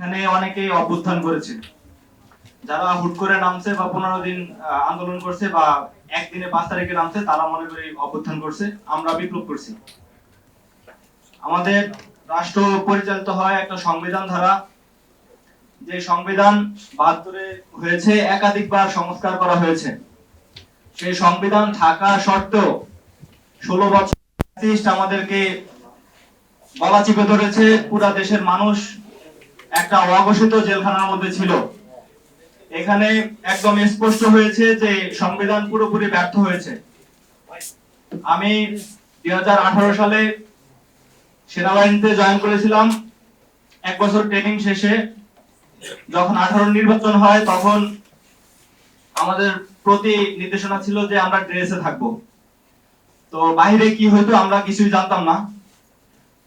এখানে অনেকেই অভ্যুত্থান করেছে। যারা হুট করে নামছে বা পনেরো দিন আন্দোলন করছে বা একদিনে পাঁচ তারিখে নামছে, তারা মনে করি অভ্যুত্থান করছে। আমরা বিপ্লব করছি। আমাদের রাষ্ট্র পরিচালিত হয় একটা সংবিধান ধারা। যে সংবিধান বাহাত্তরে হয়েছে, একাধিকবার সংস্কার করা হয়েছে। সেই সংবিধান থাকা সত্ত্বেও ষোলো বছর আমাদেরকে গলা চিপে ধরেছে, পুরা দেশের মানুষ একটা অঘোষিত জেলখানার মধ্যে ছিল। এখানে একদম স্পষ্ট হয়েছে যে সংবিধান পুরোপুরি ব্যর্থ হয়েছে। আমি দুই সালে সেনাবাহিনীতে জয়েন করেছিলাম। এক বছর ট্রেনিং শেষে যখন আঠারো নির্বাচন হয়, তখন আমাদের প্রতি নির্দেশনা ছিল যে আমরা ড্রেসে থাকব। তো বাইরে কি হয়তো আমরা কিছুই জানতাম না।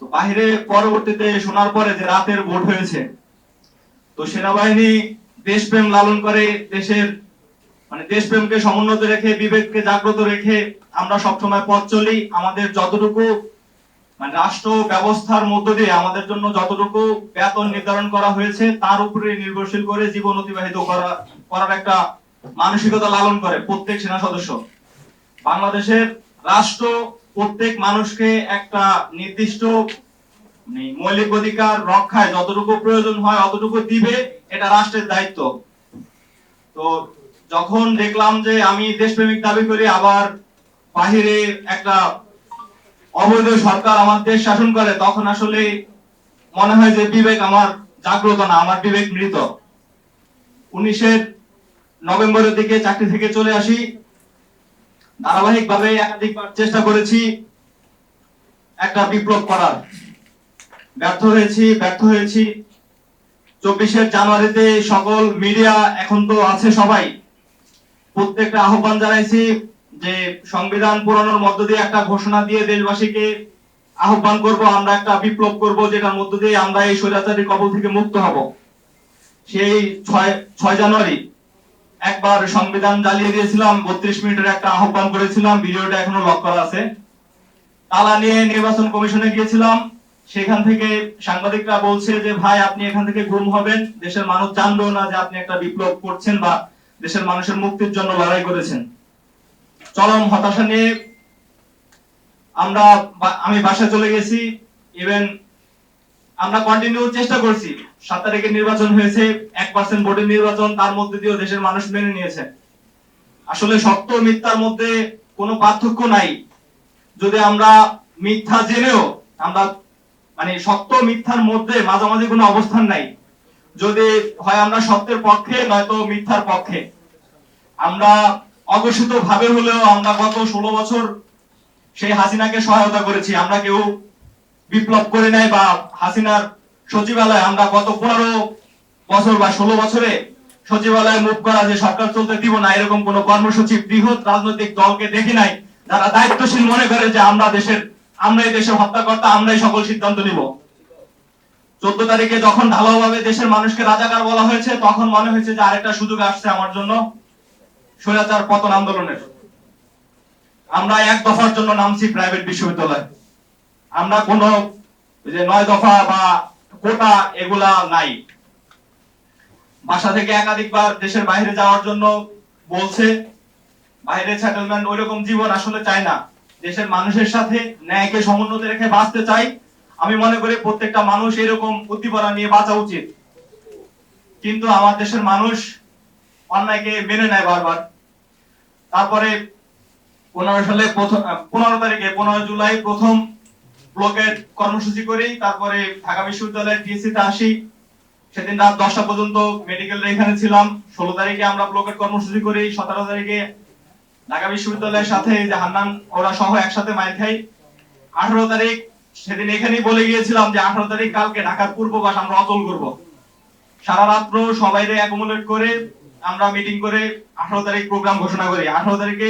তো বাইরে পরবর্তীতে শোনার পরে যে রাতের ভোট হয়েছে, তো সেনাবাহিনী দেশপ্রেম লালন করে, দেশের মানে দেশপ্রেমকে সমুন্নত রেখে, বিবেককে জাগ্রত রেখে আমরা সবসময় পথ চলি। আমাদের যতটুকু মানে রাষ্ট্র ব্যবস্থার মধ্য দিয়ে আমাদের জন্য যতটুকু বেতন নির্ধারণ করা হয়েছে, তার উপরে নির্ভরশীল করে জীবন অতিবাহিত করা, করার একটা মানসিকতা লালন করে প্রত্যেক সেনা সদস্য। বাংলাদেশের রাষ্ট্র প্রত্যেক মানুষকে একটা নির্দিষ্ট মানে মৌলিক অধিকার রক্ষায় যতটুকু প্রয়োজন হয় অতটুকু দিবে, এটা রাষ্ট্রের দায়িত্ব। তো যখন দেখলাম যে আমি দেশপ্রেমিক দাবি করি, আবার বাহিরে একটা অবৈধ সরকার আমার দেশ শাসন করে, তখন আসলে মনে হয় যে বিবেক আমার জাগ্রত না, আমার বিবেক মৃত। উনিশের নভেম্বরের দিকে চাকরি থেকে চলে আসি। ধারাবাহিক ভাবে একাধিকবার চেষ্টা করেছি একটা বিপ্লব করার। ব্যর্থ হয়েছি ব্যর্থ হয়েছি। চব্বিশের জানুয়ারিতে সকল মিডিয়া এখন তো আছে সবাই। প্রত্যেকটা আহ্বান জানাইছি যে সংবিধান পুরানোর মধ্য দিয়ে একটা ঘোষণা দিয়ে দেশবাসীকে আহ্বান করব, আমরা একটা বিপ্লব করব, যেটার মধ্য দিয়ে আমরা এই স্বৈরাচারী কবল থেকে মুক্ত হব। সেই ছয় ছয় জানুয়ারি একবার সংবিধান জ্বালিয়ে দিয়েছিলাম, বত্রিশ মিনিটের একটা আহ্বান করেছিলাম, ভিডিওটা এখনও লক করা আছে। তালা নিয়ে নির্বাচন কমিশনে গিয়েছিলাম, সেখান থেকে সাংবাদিকরা বলছে যে, ভাই, আপনি এখান থেকে গুম হবেন। দেশের মানুষ জানবেও না যে আপনি একটা বিপ্লব করছেন বা দেশের মানুষের মুক্তির জন্য লড়াই করেছেন। চরম হতাশা নিয়ে আমরা আমি বাসায় চলে গেছি। ইভেন আমরা কন্টিনিউ চেষ্টা করছি। সাত তারিখে নির্বাচন হয়েছে, এক পার্সেন্ট ভোটের নির্বাচন, তার মধ্যে দিয়েও দেশের মানুষ মেনে নিয়েছে। আসলে সত্য মিথ্যার মধ্যে কোনো পার্থক্য নাই। যদি আমরা মিথ্যা জেনেও, আমরা মানে সত্য মিথ্যার মধ্যে মাঝামাঝি কোনো অবস্থান নাই। যদি হয় আমরা সত্যের পক্ষে, নয়তো মিথ্যার পক্ষে। আমরা অঘোষিত ভাবে হলেও আমরা গত ষোলো বছর সেই হাসিনাকে সহায়তা করেছি। আমরা কেউ বিপ্লব করে নাই বা হাসিনার সচিবালয়, আমরা গত পনেরো বছর বা ষোলো বছরে সচিবালয়ে মুখ করা যে সরকার চলতে দিব না, এরকম কোন কর্মসূচি, বৃহৎ রাজনৈতিক দলকে দেখি নাই। যারা দায়িত্বশীল মনে করে যে আমরা দেশের আমরা এই দেশের হত্যাকর্তা, আমরাই সকল সিদ্ধান্ত নিব। চোদ্দ তারিখে যখন ঢালাওভাবে দেশের মানুষকে রাজাকার বলা হয়েছে, তখন মনে হয়েছে যে আরেকটা সুযোগ আসছে আমার জন্য, স্বৈরাচার পতন আন্দোলনের। আমরা এক দফার জন্য নামছি প্রাইভেট বিশ্ববিদ্যালয়। আমরা কোনো যে নয় দফা বা কোটা এগুলা নাই। বাসা থেকে একাধিকবার দেশের বাইরে যাওয়ার জন্য বলছে বাইরে সেটেলমেন্ট ওইরকম জীবন আসলে চায় না। দেশের মানুষের সাথে ন্যায়কে সমুন্নত রেখে বাঁচতে চাই। আমি মনে করি প্রত্যেকটা মানুষ এরকম উদ্দীপনা নিয়ে বাঁচা উচিত। কিন্তু আমার দেশের মানুষ অন্যায়কে মেনে নেয় বারবার। তারপরে পনেরো সালে প্রথম পনেরো তারিখে, পনেরো জুলাই প্রথম ব্লকের কর্মসূচি করি, তারপরে ঢাকা বিশ্ববিদ্যালয়ের টিএসসি তে আসি। সেদিন রাত দশটা পর্যন্ত মেডিকেল এখানে ছিলাম। ষোলো তারিখে আমরা ব্লকের কর্মসূচি করি, সতেরো তারিখে ঢাকা বিশ্ববিদ্যালয়ের সাথে যে হান্নান, ওরা সহ একসাথে মাইর খাই। আঠারো তারিখ, সেদিন এখানেই বলে গিয়েছিলাম যে আঠারো তারিখ কালকে ঢাকার পূর্ববাস আমরা অচল করব। সারা রাত্র সবাই অ্যাকোমোডেট করে আমরা মিটিং করে আঠারো তারিখ প্রোগ্রাম ঘোষণা করি। আঠারো তারিখে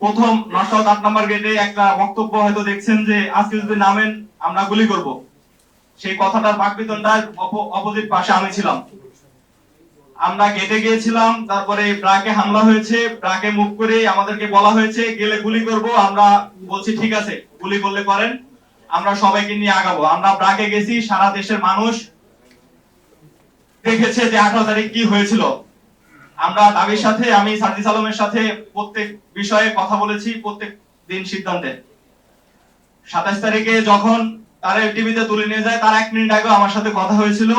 প্রথম সাউথ আট নাম্বার গেটে একটা বক্তব্য হয়তো দেখছেন যে, আজকে যদি নামেন, আমরা গুলি করব। সেই কথাটার বাকবিতনটার অপোজিট পাশে আমি ছিলাম। আমরা গেটে গিয়েছিলাম, তারপরে ব্রাকে হামলা হয়েছে, ব্রাকে মুভ করে আমাদেরকে বলা হয়েছে, গেলে গুলি করব, আমরা বলছি, ঠিক আছে, গুলি করলে করেন, আমরা সবাইকে নিয়ে আগাবো। আমরা ব্রাকে গেছি, সারা দেশের মানুষ দেখেছে যে আঠারো তারিখ কি হয়েছিল। আমরা দাবির সাথে, আমি সার্জিস আলমের সাথে প্রত্যেক বিষয়ে কথা বলেছি, প্রত্যেক দিন সিদ্ধান্তে। সাতাশ তারিখে যখন তারা টিভিতে তুলে নিয়ে যায়, তার এক মিনিট আগে আমার সাথে কথা হয়েছিল।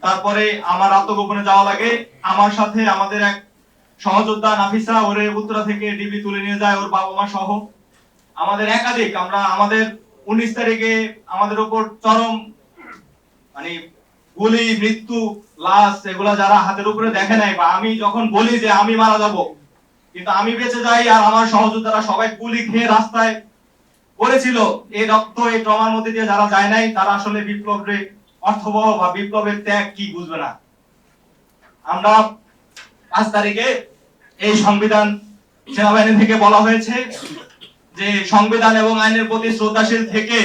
তারপরে আমার আত্মগোপনে যাওয়া লাগে। আমার সাথে আমাদের এক সহযোদ্ধা নাফিসা, ওরে উত্তরা থেকে ডিবি তুলে নিয়ে যায়, ওর বাবা মা সহ। আমাদের একাধিক, আমরা আমাদের উনিশ তারিখে আমাদের উপর চরম মানে গুলি, মৃত্যু, লাশ, এগুলা যারা হাতের উপরে দেখে নাই, বা আমি যখন বলি যে আমি মারা যাব, কিন্তু আমি বেঁচে যাই আর আমার সহযোদ্ধারা সবাই গুলি খেয়ে রাস্তায় পড়েছিল, এই রক্ত, এই ট্রমার মধ্যে দিয়ে যারা যায় নাই, তারা আসলে বিপ্লবের অর্থবহ বা বিপ্লবের ত্যাগ কি বুঝবে না। আমরা পাঁচ তারিখে এই সংবিধান সেনাবাহিনী থেকে বলা হয়েছে যে সংবিধান এবং আইনের প্রতি শ্রদ্ধাশীল থেকে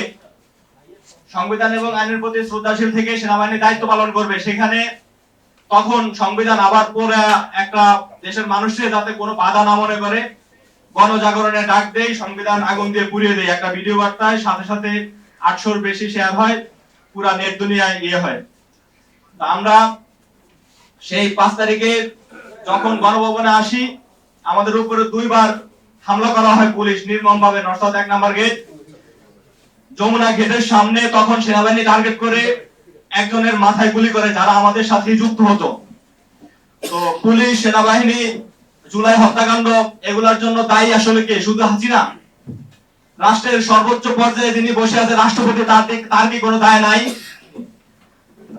সংবিধান এবং আইনের প্রতি শ্রদ্ধাশীল থেকে সেনাবাহিনী দায়িত্ব পালন করবে। সেখানে তখন সংবিধান আবার পরে একটা দেশের মানুষের যাতে কোনো বাধা না মনে করে গণজাগরণে ডাক দেয় সংবিধান আগুন দিয়ে পুড়িয়ে দেয় একটা ভিডিও বার্তায় সাথে সাথে আটশোর বেশি শেয়ার হয়, পুরা নেট দুনিয়ায় ইয়ে হয়। আমরা সেই পাঁচ তারিখে যখন গণভবনে আসি, আমাদের উপরে দুইবার হামলা করা হয় পুলিশ নির্মম ভাবে নর্থ এক নাম্বার গেট। যমুনা গেটের সামনে তখন সেনাবাহিনী টার্গেট করে একজনের মাথায় গুলি করে যারা আমাদের সাথে যুক্ত হতো। তো পুলিশ, সেনাবাহিনী, জুলাই হত্যাকাণ্ড, এগুলার জন্য দায়ী আসলে কে? শুধু হাসিনা? রাষ্ট্রের সর্বোচ্চ পর্যায়ে যিনি বসে আছে, রাষ্ট্রপতি, তার তার কি কোনো দায় নাই?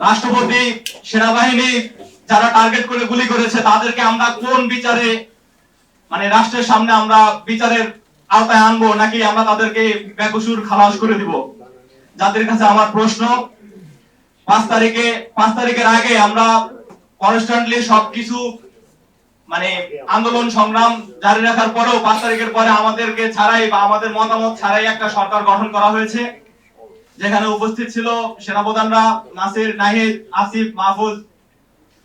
রাষ্ট্রপতি, সেনাবাহিনী যারা টার্গেট করে গুলি করেছে, তাদেরকে আমরা কোন বিচারে মানে রাষ্ট্রের সামনে আমরা বিচারের আওতায় আনব নাকি আমরা তাদেরকে বেকসুর খালাস করে দিব? যাদের কাছে আমার প্রশ্ন, পাঁচ তারিখে, পাঁচ তারিখের আগে আমরা কনস্ট্যান্টলি সবকিছু মানে আন্দোলন সংগ্রাম জারি রাখার পরেও পাঁচ তারিখের পরে আমাদেরকে ছাড়াই বা আমাদের মতামত ছাড়াই একটা সরকার গঠন করা হয়েছে। যেখানে উপস্থিত ছিল সেনাপ্রধানরা নাসির, নাহিদ, আসিফ, মাহফুজ,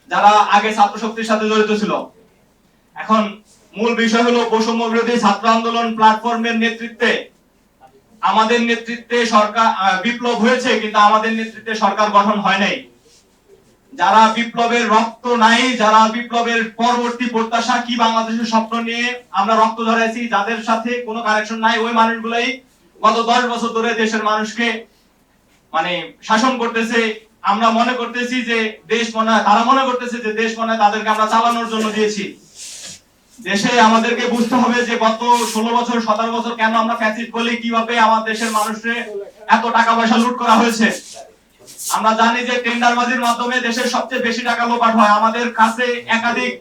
যারা আগে ছাত্র শক্তির সাথে জড়িত ছিল। এখন মূল বিষয় হলো বৈষম্য বিরোধী ছাত্র আন্দোলন প্ল্যাটফর্মের নেতৃত্বে। আমাদের নেতৃত্বে সরকার বিপ্লব হয়েছে, কিন্তু আমাদের নেতৃত্বে সরকার গঠন হয় নাই। যারা বিপ্লবের রক্ত নাই, যারা বিপ্লবের পরবর্তী প্রত্যাশা, কি বাংলাদেশের স্বপ্ন নিয়ে আমরা রক্ত ধরাইছি যাদের সাথে কোনো কানেকশন নাই, ওই মানুষগুলাই গত দশ বছর ধরে দেশের মানুষকে মানে শাসন করতেছে। আমরা মনে করতেছি যে দেশ মনে তারা মনে করতেছে যে দেশ মনে তাদেরকে আমরা চালানোর জন্য দিয়েছি। দেশে আমাদেরকে বুঝতে হবে যে গত ষোলো বছর, সতেরো বছর কেন আমরা ফ্যাসিড করলে কীভাবে আমার দেশের মানুষের এত টাকা পয়সা লুট করা হয়েছে। আমরা জানি যে টেন্ডারবাজির মাধ্যমে দেশের সবচেয়ে বেশি টাকা লোপাট হয়। আমাদের কাছে একাধিক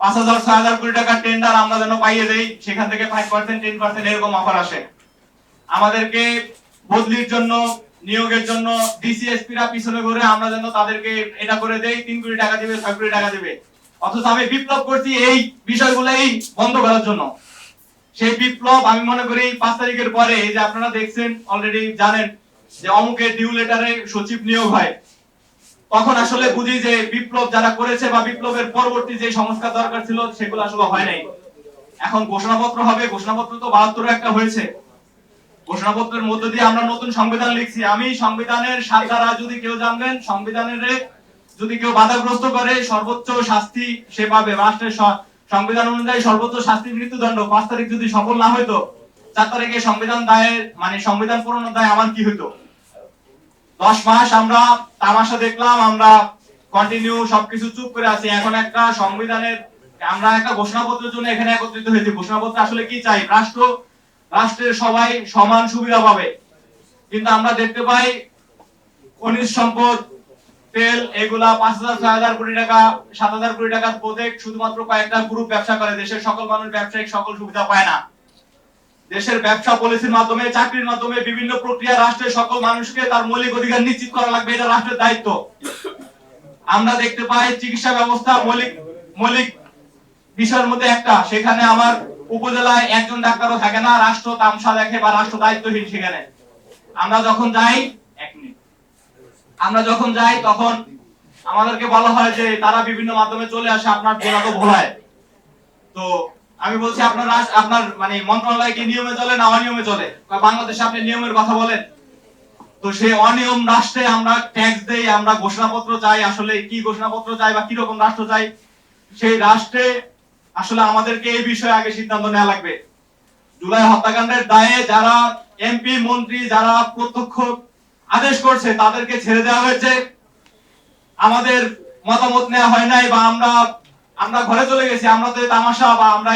পাঁচ হাজার, ছয় হাজার কোটি টাকার টেন্ডার আমরা যেন পাইয়ে দেই, সেখান থেকে ফাইভ পার্সেন্ট টেন পার্সেন্ট এরকম অফার আসে। আমাদেরকে বদলির জন্য, নিয়োগের জন্য ডিসিএসপিরা পিছনে ঘুরে আমরা যেন তাদেরকে এটা করে দেই, তিন কোটি টাকা দিবে, ছয় কোটি টাকা দিবে। অথচ আমি বিপ্লব করছি এই বিষয়গুলোই বন্ধ করার জন্য। সেই বিপ্লব আমি মনে করি পাঁচ তারিখের পরে, এই যে আপনারা দেখছেন অলরেডি জানেন যে অমুকের ডিউ লেটারে সচিব নিয়োগ হয়। তখন আসলে বুঝি যে বিপ্লব যারা করেছে বা বিপ্লবের পরবর্তী যে সংস্কার দরকার ছিল, সেগুলো আসলে হয় নাই। এখন ঘোষণাপত্র হবে, ঘোষণাপত্র তো বাহাত্তর একটা হয়েছে। ঘোষণাপত্রের মধ্য দিয়ে আমরা নতুন সংবিধান লিখছি। আমি সংবিধানের সাত দ্বারা যদি কেউ জানবেন, সংবিধানের যদি কেউ বাধাগ্রস্ত করে, সর্বোচ্চ শাস্তি সে পাবে। রাষ্ট্রের সংবিধান অনুযায়ী সর্বোচ্চ শাস্তি মৃত্যুদণ্ড পাঁচ তারিখ যদি সফল না হইতো, চার তারিখে সংবিধান দায়ের মানে সংবিধান পুরনো দায় আমার কি হইতো? দশ মাস আমরা তামাশা দেখলাম, আমরা কন্টিনিউ সবকিছু চুপ করে আছি। এখন একটা সংবিধানের, আমরা একটা ঘোষণাপত্রের জন্য এখানে একত্রিত হয়েছি। ঘোষণাপত্র আসলে কি চাই? রাষ্ট্র, রাষ্ট্রের সবাই সমান সুবিধা পাবে। কিন্তু আমরা দেখতে পাই খনিজ সম্পদ তেল, এগুলা পাঁচ হাজার, ছয় হাজার কোটি টাকা, সাত হাজার কোটি টাকার প্রজেক্ট শুধুমাত্র কয়েকটা গ্রুপ ব্যবসা করে। দেশের সকল মানুষ ব্যবসায়িক সকল সুবিধা পায় না। দেশের ব্যবসা পলিসির মাধ্যমে, চাকরির মাধ্যমে বিভিন্ন প্রক্রিয়া রাষ্ট্রের সকল মানুষকে তার মৌলিক অধিকার নিশ্চিত করা লাগবে, এটা রাষ্ট্রের দায়িত্ব। আমরা দেখতে পাই চিকিৎসা ব্যবস্থা মৌলিক মৌলিক বিষয়ের মধ্যে একটা। সেখানে আমার উপজেলায় একজন ডাক্তারও থাকে না, রাষ্ট্র তামসা দেখে বা রাষ্ট্র দায়িত্বহীন সেখানে। আমরা যখন যাই, এক মিনিট। আমরা যখন যাই, তখন আমাদেরকে বলা হয় যে তারা বিভিন্ন মাধ্যমে চলে আসে, আপনার জেলা তো ভোলায় তো আমি বলছি, আপনার আপনার মানে মন্ত্রণালয় কি নিয়মে চলে না অনিয়মে চলে? বাংলাদেশে আপনি নিয়মের কথা বলেন। তো সেই অনিয়ম রাষ্ট্রে আমরা ট্যাক্স দেই, আমরা ঘোষণাপত্র চাই, আসলে কি ঘোষণাপত্র চাই বা কি রকম রাষ্ট্র চাই, সেই রাষ্ট্রে আসলে আমাদেরকে এই বিষয়ে আগে সিদ্ধান্ত নেওয়া লাগবে। জুলাই হত্যাকাণ্ডের দায়ে যারা এমপি, মন্ত্রী, যারা প্রত্যক্ষ আদেশ করছে, তাদেরকে ছেড়ে দেওয়া হয়েছে। আমাদের মতামত নেওয়া হয় নাই বা আমরা আমরা ঘরে চলে গেছি, আমরা তো তামাশা বা আমরা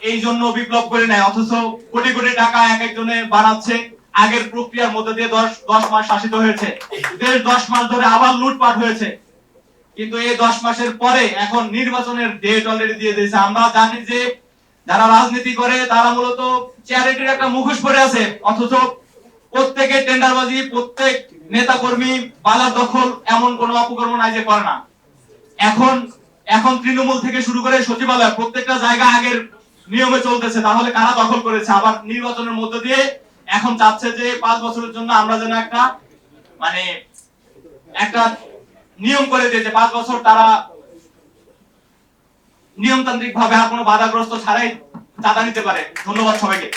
এই জন্য বিপ্লব করে নাই, অথচ কোটি কোটি টাকা এক একজনে বাড়াচ্ছে। আগের প্রক্রিয়ার মধ্যে দিয়ে দশ দশ মাস শাসিত হয়েছে। দেশ দশ মাস ধরে আবার লুটপাট হয়েছে। কিন্তু এই দশ মাসের পরে এখন নির্বাচনের ডেট অলরেডি দিয়ে দিয়েছে। আমরা জানি যে যারা রাজনীতি করে, তারা মূলত চ্যারিটির একটা মুখোশ পরে আছে। অথচ প্রত্যেকের টেন্ডারবাজি, প্রত্যেক নেতা কর্মী বাজার দখল এমন কোনো অপকর্ম নাই যে করে না। এখন এখন তৃণমূল থেকে শুরু করে সচিবালয় প্রত্যেকটা জায়গা আগের নিয়মে চলতেছে, তাহলে কারা দখল করেছে? আবার নির্বাচনের মধ্য দিয়ে এখন চাচ্ছে যে পাঁচ বছরের জন্য আমরা যেন একটা মানে একটা নিয়ম করে দিয়েছে পাঁচ বছর তারা নিয়মতান্ত্রিক ভাবে আর কোনো বাধাগ্রস্ত ছাড়াই চাঁদা নিতে পারে। ধন্যবাদ সবাইকে।